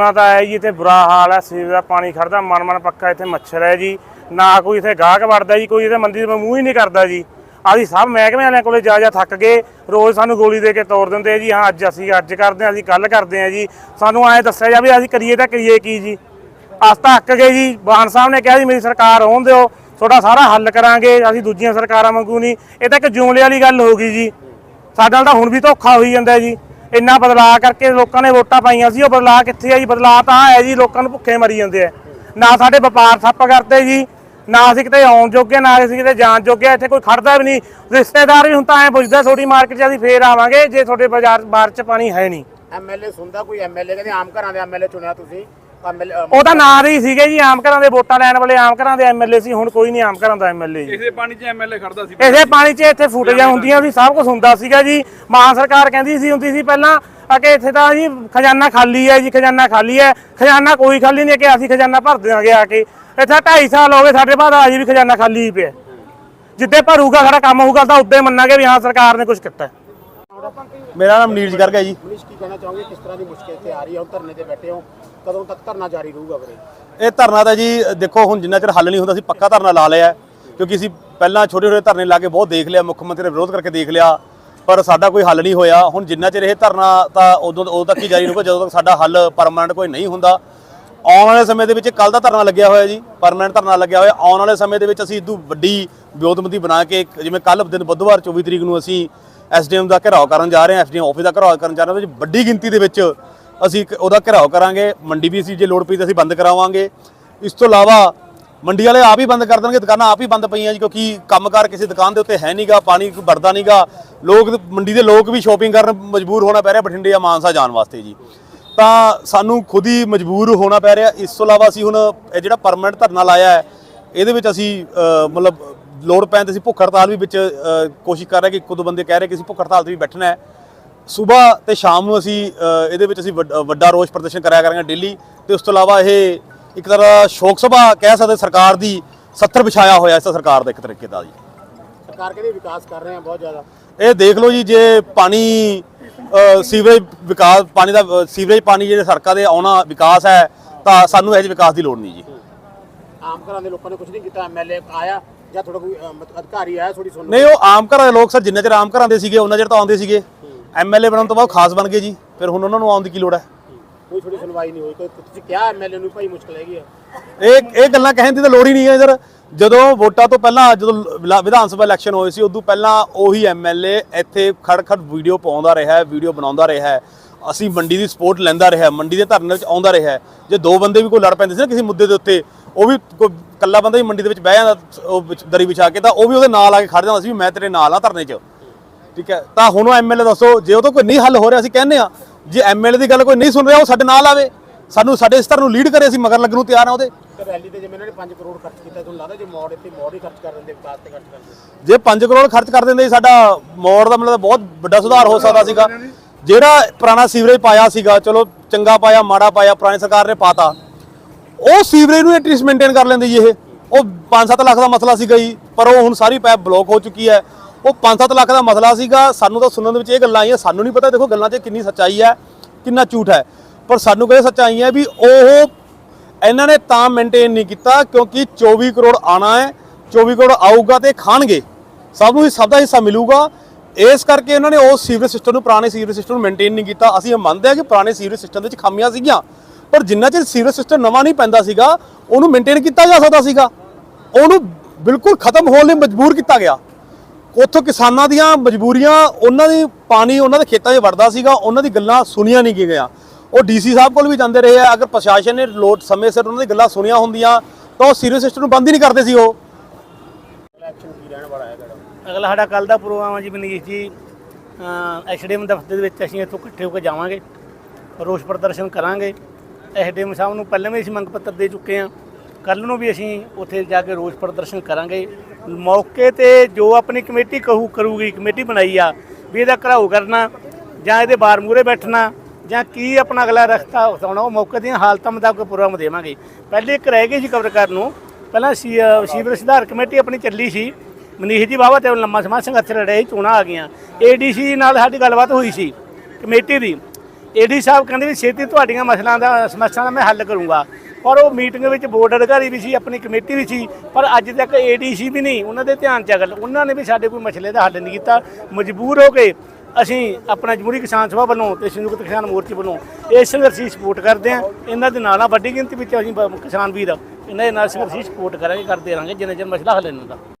ਪ੍ਰੋਬਲਮਾਂ ਤਾਂ ਹੈ ਜੀ, ਇੱਥੇ ਬੁਰਾ ਹਾਲ ਹੈ ਸੀਵਰ ਦਾ ਪਾਣੀ ਖੜਦਾ, ਮਨ ਮਨ ਪੱਕਾ, ਇੱਥੇ ਮੱਛਰ ਹੈ ਜੀ। ਨਾ ਕੋਈ ਇੱਥੇ ਗਾਹਕ ਵੜਦਾ ਜੀ, ਕੋਈ ਇੱਥੇ ਮੰਦੀ ਦੇ ਮੂੰਹ ਹੀ ਨਹੀਂ ਕਰਦਾ ਜੀ। ਅਸੀਂ ਸਭ ਮਹਿਕਮੇ ਵਾਲਿਆਂ ਕੋਲੇ ਜਾ ਜਾ ਥੱਕ ਗਏ, ਰੋਜ਼ ਸਾਨੂੰ ਗੋਲੀ ਦੇ ਕੇ ਤੋੜ ਦਿੰਦੇ ਆ ਜੀ, ਹਾਂ, ਅੱਜ ਅਸੀਂ ਅੱਜ ਕਰਦੇ ਹਾਂ, ਅਸੀਂ ਕੱਲ ਕਰਦੇ ਹਾਂ ਜੀ। ਸਾਨੂੰ ਐਂ ਦੱਸਿਆ ਜਾ ਵੀ ਅਸੀਂ ਕਰੀਏ ਤਾਂ ਕਰੀਏ ਕੀ ਜੀ। ਅਸ ਤਾਂ ਅੱਕ ਗਏ ਜੀ ਬਾਣ ਸਾਹਿਬ ਨੇ ਕਿਹਾ ਜੀ, ਮੇਰੀ ਸਰਕਾਰ ਹੋਣ ਦਿਓ, ਤੁਹਾਡਾ ਸਾਰਾ ਹੱਲ ਕਰਾਂਗੇ, ਅਸੀਂ ਦੂਜੀਆਂ ਸਰਕਾਰਾਂ ਵਾਂਗੂ ਨਹੀਂ। ਇਹ ਤਾਂ ਇੱਕ ਜੂਮਲੇ ਵਾਲੀ ਗੱਲ ਹੋ ਗਈ ਜੀ। ਸਾਡੇ ਨਾਲ ਤਾਂ ਹੁਣ ਵੀ ਧੋਖਾ ਹੋਈ ਜਾਂਦਾ ਜੀ। ਇੰਨਾ ਬਦਲਾਅ ਕਰਕੇ ਲੋਕਾਂ ਨੇ ਵੋਟਾਂ ਪਾਈਆਂ ਸੀ, ਉਹ ਬਦਲਾਅ ਕਿੱਥੇ ਆ ਜੀ? ਬਦਲਾਅ ਤਾਂ ਹੈ ਜੀ, ਲੋਕਾਂ ਨੂੰ ਭੁੱਖੇ ਮਰੀ ਜਾਂਦੇ ਆ। ਨਾ ਸਾਡੇ ਵਪਾਰ ਠੱਪ ਕਰਦੇ ਜੀ, ਨਾ ਅਸੀਂ ਕਿਤੇ ਆਉਣ ਜੋਗੇ, ਨਾ ਅਸੀਂ ਕਿਤੇ ਜਾਣ ਜੋਗੇ, ਇੱਥੇ ਕੋਈ ਖੜਦਾ ਵੀ ਨਹੀਂ। ਰਿਸ਼ਤੇਦਾਰ ਵੀ ਹੁਣ ਤਾਂ ਐ ਪੁੱਛਦਾ, ਤੁਹਾਡੀ ਮਾਰਕੀਟ 'ਚ ਅਸੀਂ ਫੇਰ ਆਵਾਂਗੇ, ਜੇ ਤੁਹਾਡੇ ਬਾਜ਼ਾਰ, ਬਾਰ 'ਚ ਪਾਣੀ ਹੈ ਨਹੀਂ। ਐਮਐਲਏ ਸੁਣਦਾ, ਕੋਈ ਐਮਐਲਏ ਕਹਿੰਦੇ ਆਮ ਘਰਾਂ ਦੇ ਐਮਐਲਏ ਚੁਣਿਆ ਤੁਸੀਂ। ਉਹ ਤਾਂ ਨਾਂ ਦੇ ਹੀ ਸੀਗੇ ਜੀ ਆਮ ਘਰਾਂ ਦੇ ਵੋਟਾਂ ਲੈਣ ਵਾਲੇ ਆਮ ਘਰਾਂ ਦੇ ਐਮਐਲਏ ਸੀ ਹੁਣ ਕੋਈ ਨਹੀਂ ਆਮ ਘਰਾਂ ਦਾ ਐਮਐਲਏ ਜੀ। ਇਸੇ ਪਾਣੀ 'ਚ ਐਮਐਲਏ ਖੜਦਾ ਸੀ। ਇਸੇ ਪਾਣੀ 'ਚ ਇੱਥੇ ਫੁਟੇਜਾਂ ਹੁੰਦੀਆਂ ਸੀ ਸਭ ਕੁਝ ਹੁੰਦਾ ਸੀਗਾ ਜੀ। ਮਾਨ ਸਰਕਾਰ ਕਹਿੰਦੀ ਸੀ ਹੁੰਦੀ ਸੀ ਪਹਿਲਾਂ ਆ ਕਿ ਇੱਥੇ ਤਾਂ ਜੀ ਖਜ਼ਾਨਾ ਖਾਲੀ ਹੈ ਜੀ ਖਜ਼ਾਨਾ ਖਾਲੀ ਹੈ। ਖਜ਼ਾਨਾ ਕੋਈ ਖਾਲੀ ਨਹੀਂ ਕਿ ਅਸੀਂ ਖਜ਼ਾਨਾ ਭਰ ਦਿਆਂਗੇ ਆ ਕੇ। ਇੱਥੇ 2.5 ਸਾਲ ਹੋ ਗਏ ਸਾਡੇ ਬਾਅਦ ਅਜੇ ਵੀ ਖਜ਼ਾਨਾ ਖਾਲੀ ਹੀ ਪਿਆ। ਜਿੱਦੇ ਭਰੂਗਾ ਸਾਡਾ ਕੰਮ ਹੋਊਗਾ ਤਾਂ ਉੱਦੇ ਮੰਨਾਂਗੇ ਵੀ ਹਾਂ ਸਰਕਾਰ ਨੇ ਕੁਝ ਕੀਤਾ। ਮੇਰਾ ਨਾਮ ਨੀਰਜ ਗਰਗ ਹੈ ਜੀ। ਮਨੀਸ਼ ਕੀ ਕਹਿਣਾ ਚਾਹੋਗੇ? ਕਿਸ ਤਰ੍ਹਾਂ ਦੀ ਮੁਸ਼ਕਿਲ ਇੱਥੇ ਆ ਰਹੀ ਹੈ? ਹੁਣ ਧਰਨੇ ਤੇ ਬੈਠੇ ਹੋ। ਕਦੋਂ ਤੱਕ ਧਰਨਾ ਜਾਰੀ ਰਹੂਗਾ ਵੀਰੇ? ਇਹ ਧਰਨਾ ਤਾਂ ਜੀ ਦੇਖੋ ਹੁਣ ਜਿੰਨਾ ਚਿਰ ਹੱਲ ਨਹੀਂ ਹੁੰਦਾ ਸੀ ਪੱਕਾ ਧਰਨਾ ਲਾ ਲਿਆ। ਕਿਉਂਕਿ ਅਸੀਂ ਪਹਿਲਾਂ ਛੋਟੇ ਛੋਟੇ ਧਰਨੇ ਲਾ ਕੇ ਬਹੁਤ ਦੇਖ ਲਿਆ ਮੁੱਖ ਮੰਤਰੀ ਦਾ ਵਿਰੋਧ ਕਰਕੇ ਦੇਖ ਲਿਆ। ਪਰ ਸਾਡਾ ਕੋਈ ਹੱਲ ਨਹੀਂ ਹੋਇਆ। ਹੁਣ ਜਿੰਨਾ ਚਿਰ ਇਹ ਧਰਨਾ ਤਾਂ ਉਦੋਂ ਉਦੋਂ ਤੱਕ ਹੀ ਜਾਰੀ ਰਹੂਗਾ ਜਦੋਂ ਤੱਕ ਸਾਡਾ ਹੱਲ ਪਰਮਾਨੈਂਟ ਕੋਈ ਨਹੀਂ ਹੁੰਦਾ। ਆਉਣ ਵਾਲੇ ਸਮੇਂ ਦੇ ਵਿੱਚ ਕੱਲ ਦਾ ਧਰਨਾ ਲੱਗਿਆ ਹੋਇਆ ਜੀ ਪਰਮਾਨੈਂਟ ਧਰਨਾ ਲੱਗਿਆ ਹੋਇਆ। ਆਉਣ ਵਾਲੇ ਸਮੇਂ ਦੇ ਵਿੱਚ ਅਸੀਂ ਇਦੋਂ ਵੱਡੀ ਵਿਉਂਤਬੰਦੀ ਬਣਾ ਕੇ ਜਿਵੇਂ ਕੱਲ ਦਿਨ ਬੁੱਧਵਾਰ 24 ਤਰੀਕ ਨੂੰ ਅਸੀਂ ਐਸਡੀਐਮ ਦਾ ਘਿਰਾਓ ਕਰਨ ਜਾ ਰਹੇ ਹਾਂ, ਐਸਡੀਐਮ ਆਫਿਸ ਦਾ ਘਿਰਾਓ ਕਰਨ ਜਾ ਰਹੇ ਹਾਂ ਵਿੱਚ ਵੱਡੀ ਗਿਣਤੀ ਦੇ ਵਿੱਚ ਅਸੀਂ ਉਹਦਾ ਘਿਰਾਓ ਕਰਾਂਗੇ, ਮੰਡੀ ਵੀ ਅਸੀਂ ਜੇ ਲੋੜ ਪਈ ਤਾਂ ਅਸੀਂ ਬੰਦ ਕਰਾਵਾਂਗੇ। ਇਸ ਤੋਂ ਇਲਾਵਾ ਮੰਡੀ ਵਾਲੇ ਆਪ ਹੀ ਬੰਦ ਕਰ ਦੇਣਗੇ, ਦੁਕਾਨਾਂ ਆਪ ਹੀ ਬੰਦ ਪਈਆਂ ਜੀ, ਕਿਉਂਕਿ ਕੰਮਕਾਰ ਕਿਸੇ ਦੁਕਾਨ ਦੇ ਉੱਤੇ ਹੈ ਨਹੀਂਗਾ ਪਾਣੀ ਕੋਈ ਵਰਦਾ ਨਹੀਂਗਾ ਲੋਕ, ਮੰਡੀ ਦੇ ਲੋਕ ਵੀ ਸ਼ਾਪਿੰਗ ਕਰਨ ਮਜਬੂਰ ਹੋਣਾ ਪੈ ਰਿਹਾ, ਬਠਿੰਡੇ ਜਾਂ ਮਾਨਸਾ ਜਾਣ ਵਾਸਤੇ ਜੀ। ਤਾਂ ਸਾਨੂੰ ਖੁਦ ਹੀ ਮਜਬੂਰ ਹੋਣਾ ਪੈ ਰਿਹਾ। ਇਸ ਤੋਂ ਇਲਾਵਾ ਅਸੀਂ ਹੁਣ ਇਹ ਜਿਹੜਾ ਪਰਮਨੈਂਟ ਧਰਨਾ ਲਾਇਆ ਹੈ, ਇਹਦੇ ਵਿੱਚ ਅਸੀਂ ਮਤਲਬ ਲੋੜ ਪੈਣ ਤੇ ਅਸੀਂ ਭੁੱਖ ਹੜਤਾਲ ਵੀ ਵਿੱਚ ਕੋਸ਼ਿਸ਼ ਕਰ ਰਹੇ ਕਿ ਇੱਕ ਦੋ ਬੰਦੇ ਕਹਿ ਰਹੇ ਕਿ ਅਸੀਂ ਭੁੱਖ ਹੜਤਾਲ ਤੇ ਵੀ ਬੈਠਣਾ ਹੈ। ਸਵੇਰ ਤੇ ਸ਼ਾਮ ਨੂੰ ਅਸੀਂ ਇਹਦੇ ਵਿੱਚ ਅਸੀਂ ਵੱਡ- ਰੋਸ ਪ੍ਰਦਰਸ਼ਨ ਕਰਿਆ ਕਰਾਂਗੇ ਡੇਲੀ ਤੇ ਉਸ ਤੋਂ ਇਲਾਵਾ ਇਹ ਇੱਕ ਤਰ੍ਹਾਂ ਸ਼ੋਕ ਸਭਾ ਕਹਿ ਸਕਦੇ ਸਰਕਾਰ ਦੀ 70 ਵਿਛਾਇਆ ਹੋਇਆ ਇਸ ਸਰਕਾਰ ਦਾ ਇੱਕ ਤਰੀਕੇ ਦਾ ਜੀ। ਸਰਕਾਰ ਕਹਿੰਦੀ ਵਿਕਾਸ ਕਰ ਰਹੇ ਆ ਬਹੁਤ ਜ਼ਿਆਦਾ। ਇਹ ਦੇਖ ਲਓ ਜੀ ਜੇ ਪਾਣੀ ਸੀਵਰੇਜ ਵਿਕਾਸ ਪਾਣੀ ਦਾ ਸੀਵਰੇਜ ਪਾਣੀ ਜਿਹੜੇ ਸੜਕਾਂ ਦੇ ਆਉਣਾ ਵਿਕਾਸ ਹੈ ਤਾਂ ਸਾਨੂੰ ਇਹ ਜਿਹੇ ਵਿਕਾਸ ਦੀ ਲੋੜ ਨਹੀਂ ਜੀ। ਆਮ ਘਰਾਂ ਦੇ ਲੋਕਾਂ ਨੇ ਕੁਝ ਨਹੀਂ ਕੀਤਾ ਐਮਐਲਏ ਆਇਆ ਜਾਂ ਤੁਹਾਡਾ ਕੋਈ ਅਹ, ਮਤ- ਅਧਿਕਾਰੀ ਆਇਆ ਥੋੜੀ ਸੁਣ ਨਹੀਂ ਉਹ ਆਮ ਘਰਾਂ ਦੇ ਲੋਕ ਸਰ ਜਿੰਨਾ ਚਿਰ ਆਮ ਘਰਾਂ ਦੇ ਸੀਗੇ ਉਹਨਾਂ ਚਿਰ ਤਾਂ ਆਉਂਦੇ ਸੀਗੇ। ਐਮਐਲਏ ਬਣਨ ਤੋਂ ਬਾਅਦ ਖਾਸ ਬਣ ਗਏ ਜੀ। ਫਿਰ ਹੁਣ ਉਹਨਾਂ ਨੂੰ ਆਉਣ ਦੀ ਕੀ ਲੋੜ ਹੈ? ਕੋਈ ਥੋੜੀ ਸੁਣਵਾਈ ਨਹੀਂ ਹੋਈ। ਕੋਈ ਤੁਸੀਂ ਕਿਹਾ ਐਮਐਲਏ ਨੂੰ ਭਾਈ ਮੁਸ਼ਕਲ ਹੈਗੀ ਆ? ਇਹ ਇਹ ਗੱਲਾਂ ਕਹਿਣ ਦੀ ਤਾਂ ਲੋੜ ਹੀ ਨਹੀਂ ਹੈ ਇਧਰ ਜਦੋਂ ਵੋਟਾਂ ਤੋਂ ਪਹਿਲਾਂ ਜਦੋਂ ਵਿਲਾ- ਵਿਧਾਨ ਸਭਾ ਇਲੈਕਸ਼ਨ ਹੋਏ ਸੀ ਉਦੋਂ ਪਹਿਲਾਂ ਉਹੀ ਐਮਐਲਏ ਇੱਥੇ ਖੜ ਖੜ ਵੀਡੀਓ ਪਾਉਂਦਾ ਰਿਹਾ ਹੈ ਵੀਡੀਓ ਬਣਾਉਂਦਾ ਰਿਹਾ ਹੈ। ਅਸੀਂ ਮੰਡੀ ਦੀ ਸਪੋਰਟ ਲੈਂਦਾ ਰਿਹਾ ਮੰਡੀ ਦੇ ਧਰਨੇ ਵਿੱਚ ਆਉਂਦਾ ਰਿਹਾ। ਹੈ। ਜੇ ਦੋ ਬੰਦੇ ਵੀ ਕੋਈ ਲੜ ਪੈਂਦੇ ਸੀ ਨਾ ਕਿਸੇ ਮੁੱਦੇ ਦੇ ਉੱਤੇ ਉਹ ਵੀ ਕੋਈ ਇਕੱਲਾ ਬੰਦਾ ਵੀ ਮੰਡੀ ਦੇ ਵਿੱਚ ਬਹਿ ਜਾਂਦਾ ਉਹ ਵਿੱਚ ਦਰੀ ਵਿਛਾ ਕੇ ਤਾਂ ਉਹ ਵੀ ਉਹਦੇ ਨਾਲ ਆ ਕੇ ਖੜ ਜਾਂਦਾ ਸੀ ਵੀ ਮੈਂ ਤੇਰੇ ਨਾਲ ਆ ਧਰਨੇ 'ਚ। ਠੀਕ ਹੈ? ਤਾਂ ਹੁਣ ਉਹ ਐਮਐਲਏ ਦੱਸੋ ਜੇ ਉਹ ਤੋਂ ਕੋਈ ਨਹੀਂ ਹੱਲ ਹੋ ਰਿਹਾ ਅਸੀਂ ਕਹਿੰਦੇ ਆ ਜੇ ਐਮਐਲਏ ਦੀ ਗੱਲ ਕੋਈ ਨਹੀਂ ਸੁਣ ਰਿਹਾ ਉਹ ਸਾਡੇ ਨਾਲ ਆਵੇ। ਸਾਨੂੰ ਸਾਡੇ ਇਸ ਤਰ੍ਹਾਂ ਨੂੰ ਲੀਡ ਕਰੇ ਅਸੀਂ ਮਗਰ ਲੱਗਣ ਨੂੰ ਤਿਆਰ ਆ ਉਹਦੇ। ਰੈਲੀ ਤੇ ਜਿਵੇਂ ਇਹਨਾਂ ਨੇ 5 ਕਰੋੜ ਖਰਚ ਕੀਤਾ ਤੁਹਾਨੂੰ ਲੱਗਦਾ ਜੇ ਮੋੜ ਇੱਥੇ ਮੋੜ ਹੀ ਖਰਚ ਕਰ ਦਿੰਦੇ ਵਿਕਾਸ ਤੇ ਖਰਚ ਕਰਦੇ ਜੇ 5 ਕਰੋੜ ਖਰਚ ਕਰ ਦਿੰਦੇ ਸਾਡਾ ਮੋੜ ਦਾ ਮਤਲਬ ਬਹੁਤ ਵੱਡਾ ਸੁਧਾਰ ਹੋ ਸਕਦਾ ਸੀਗਾ। ਜਿਹੜਾ ਪੁਰਾਣਾ ਸੀਵਰੇਜ ਪਾਇਆ ਸੀਗਾ, ਚਲੋ ਚੰਗਾ ਪਾਇਆ, ਮਾੜਾ ਪਾਇਆ, ਪੁਰਾਣੀ ਸਰਕਾਰ ਨੇ ਪਾਤਾ, ਉਹ ਸੀਵਰੇਜ ਨੂੰ ਐਟਲੀਸਟ ਮੇਨਟੇਨ ਕਰ ਲੈਂਦੇ ਜੀ ਇਹ। ਉਹ 5-7 ਲੱਖ ਦਾ ਮਸਲਾ ਸੀਗਾ ਜੀ, ਪਰ ਉਹ ਹੁਣ ਸਾਰੀ ਪਾਈਪ ਬਲੌਕ ਹੋ ਚੁੱਕੀ ਹੈ। ਉਹ 5-7 ਲੱਖ ਦਾ ਮਸਲਾ ਸੀਗਾ, ਸਾਨੂੰ ਤਾਂ ਸੁਣਨ ਦੇ ਵਿੱਚ ਇਹ ਗੱਲਾਂ ਆਈਆਂ, ਸਾਨੂੰ ਨਹੀਂ ਪਤਾ, ਦੇਖੋ ਗੱਲਾਂ 'ਚ ਕਿੰਨੀ ਸੱਚਾਈ ਹੈ, ਕਿੰਨਾ ਝੂਠ ਹੈ। ਪਰ ਸਾਨੂੰ ਕਹਿੰਦੇ ਸੱਚਾਈ ਹੈ ਵੀ ਉਹ ਇਹਨਾਂ ਨੇ ਤਾਂ ਮੇਨਟੇਨ ਨਹੀਂ ਕੀਤਾ, ਕਿਉਂਕਿ 24 ਕਰੋੜ ਆਣਾ ਹੈ 24 ਕਰੋੜ ਆਊਗਾ ਤੇ ਖਾਣਗੇ। ਸਭ ਨੂੰ ਸਭ ਦਾ ਹਿੱਸਾ ਮਿਲੂਗਾ। ਇਸ ਕਰਕੇ ਉਹਨਾਂ ਨੇ ਉਸ ਸੀਵਰੇਜ ਸਿਸਟਮ ਨੂੰ, ਪੁਰਾਣੇ ਸੀਵਰੇਜ ਸਿਸਟਮ ਨੂੰ ਮੇਨਟੇਨ ਨਹੀਂ ਕੀਤਾ। ਅਸੀਂ ਇਹ ਮੰਨਦੇ ਹਾਂ ਕਿ ਪੁਰਾਣੇ ਸੀਵਰੇਜ ਸਿਸਟਮ ਦੇ ਵਿੱਚ ਖਾਮੀਆਂ ਸੀਗੀਆਂ, ਪਰ ਜਿੰਨਾ ਚਿਰ ਸੀਵਰੇਜ ਸਿਸਟਮ ਨਵਾਂ ਨਹੀਂ ਪੈਂਦਾ ਸੀਗਾ, ਉਹਨੂੰ ਮੇਨਟੇਨ ਕੀਤਾ ਜਾ ਸਕਦਾ ਸੀਗਾ। ਉਹਨੂੰ ਬਿਲਕੁਲ ਖਤਮ ਹੋਣ ਲਈ ਮਜਬੂਰ ਕੀਤਾ ਗਿਆ। ਉੱਥੋਂ ਕਿਸਾਨਾਂ ਦੀਆਂ ਮਜਬੂਰੀਆਂ, ਉਹਨਾਂ ਦੀ ਪਾਣੀ ਉਹਨਾਂ ਦੇ ਖੇਤਾਂ 'ਚ ਵੜਦਾ ਸੀਗਾ, ਉਹਨਾਂ ਦੀ ਗੱਲਾਂ ਸੁਣੀਆਂ ਨਹੀਂ ਗਈਆਂ। ਉਹ ਡੀਸੀ ਸਾਹਿਬ ਕੋਲ ਵੀ ਜਾਂਦੇ ਰਹੇ ਆ। ਅਗਰ ਪ੍ਰਸ਼ਾਸਨ ਨੇ ਲੋਟ ਸਮੇਂ ਸਿਰ ਉਹਨਾਂ ਦੀ ਗੱਲਾਂ ਸੁਣੀਆਂ ਹੁੰਦੀਆਂ, ਤਾਂ ਉਹ ਸੀਰੀਅਸ ਸਿਸਟਮ ਨੂੰ ਬੰਦ ਹੀ ਨਹੀਂ ਕਰਦੇ ਸੀ ਉਹ। ਇਲੈਕਸ਼ਨ ਕੀ ਰਹਿਣ ਵਾਲਾ ਹੈ ਤੁਹਾਡਾ ਅਗਲਾ ਸਾਡਾ ਕੱਲ ਦਾ ਪ੍ਰੋਗਰਾਮ ਆ ਜੀ ਮਨੀਸ਼ ਜੀ ਐਸਡੀਐਮ ਦਫ਼ਤਰ ਦੇ ਵਿੱਚ ਅਸੀਂ ਇੱਥੋਂ ਇਕੱਠੇ ਹੋ ਕੇ ਜਾਵਾਂਗੇ, ਰੋਸ ਪ੍ਰਦਰਸ਼ਨ ਕਰਾਂਗੇ। ਐਸਡੀਐਮ ਸਾਹਿਬ ਨੂੰ ਪਹਿਲਾਂ ਵੀ ਅਸੀਂ ਮੰਗ ਪੱਤਰ ਦੇ ਚੁੱਕੇ ਹਾਂ। ਕੱਲ ਨੂੰ ਵੀ ਅਸੀਂ ਉੱਥੇ ਜਾ ਕੇ ਰੋਸ ਪ੍ਰਦਰਸ਼ਨ ਕਰਾਂਗੇ। ਮੌਕੇ ਤੇ ਜੋ ਆਪਣੀ ਕਮੇਟੀ ਕਹੂ, ਕਰੂਗੀ, ਕਮੇਟੀ ਬਣਾਈ ਆ, ਵੀ ਇਹਦਾ ਘਰਾਓ ਕਰਨਾ, ਜਾਂ ਇਹਦੇ ਬਾਰ ਮੂਰੇ ਬੈਠਣਾ, ਜਾਂ ਕੀ ਆਪਣਾ ਅਗਲਾ ਰਸਤਾ ਉਤਾਉਣਾ ਉਹ ਮੌਕੇ ਦੀਆਂ ਹਾਲਤਾਂ ਮੁਤਾਬਕ ਪ੍ਰੋਗਰਾਮ ਦੇਵਾਂਗੇ। ਪਹਿਲੇ ਇੱਕ ਰਹਿ ਗਈ ਸੀ ਕਵਰ ਕਰਨ ਨੂੰ ਪਹਿਲਾਂ ਸੀ ਅ, ਸੁਧਾਰ ਕਮੇਟੀ ਆਪਣੀ ਚੱਲੀ ਸੀ। ਮਨੀਸ਼ ਜੀ ਬਾਵਾ ਤੇ ਲੰਮਾ ਸਮਾਂ ਸੰਘਰਸ਼ ਲੜਿਆ ਸੀ ਚੋਣਾਂ ਆ ਗਈਆਂ। ਏਡੀਸੀ ਨਾਲ ਸਾਡੀ ਗੱਲਬਾਤ ਹੋਈ ਸੀ ਕਮੇਟੀ ਦੀ। ਏਡੀ ਸਾਹਿਬ ਕਹਿੰਦੇ ਵੀ ਛੇਤੀ ਤੁਹਾਡੀਆਂ ਮਸਲਾਂ ਦਾ ਸਮੱਸਿਆ ਦਾ ਮੈਂ ਹੱਲ ਕਰੂੰਗਾ। ਪਰ ਉਹ ਮੀਟਿੰਗ ਵਿੱਚ ਬੋਰਡ ਅਧਿਕਾਰੀ ਵੀ ਸੀ ਆਪਣੀ ਕਮੇਟੀ ਵੀ ਸੀ ਪਰ ਅੱਜ ਤੱਕ ਏਡੀਸੀ ਵੀ ਨਹੀਂ ਉਹਨਾਂ ਦੇ ਧਿਆਨ ਚ ਆ ਗੱਲ। ਉਹਨਾਂ ਨੇ ਵੀ ਸਾਡੇ ਕੋਈ ਮਸਲੇ ਦਾ ਹੱਲ ਨਹੀਂ ਕੀਤਾ। ਮਜਬੂਰ ਹੋ ਕੇ ਅਸੀਂ ਆਪਣਾ ਜਮਹੂਰੀ ਕਿਸਾਨ ਸਭਾ ਵੱਲੋਂ ਤੇ ਸੰਯੁਕਤ ਕਿਸਾਨ ਮੋਰਚੇ ਵੱਲੋਂ ਇਸ ਸੰਘਰਸ਼ ਦੀ ਸਪੋਰਟ ਕਰਦੇ ਹਾਂ। ਇਹਨਾਂ ਦੇ ਨਾਲ ਆ ਵੱਡੀ ਗਿਣਤੀ ਵਿੱਚ ਅਸੀਂ ਕਿਸਾਨ ਵੀਰ। ਇਹਨਾਂ ਦੇ ਨਾਲ ਸੰਘਰਸ਼ ਦੀ ਸਪੋਰਟ ਕਰਾਂਗੇ, ਕਰਦੇ ਰਹਾਂਗੇ, ਜਿੰਨਾ ਚਿਰ ਮਸਲਾ ਹੱਲ ਨਹੀਂ ਹੁੰਦਾ।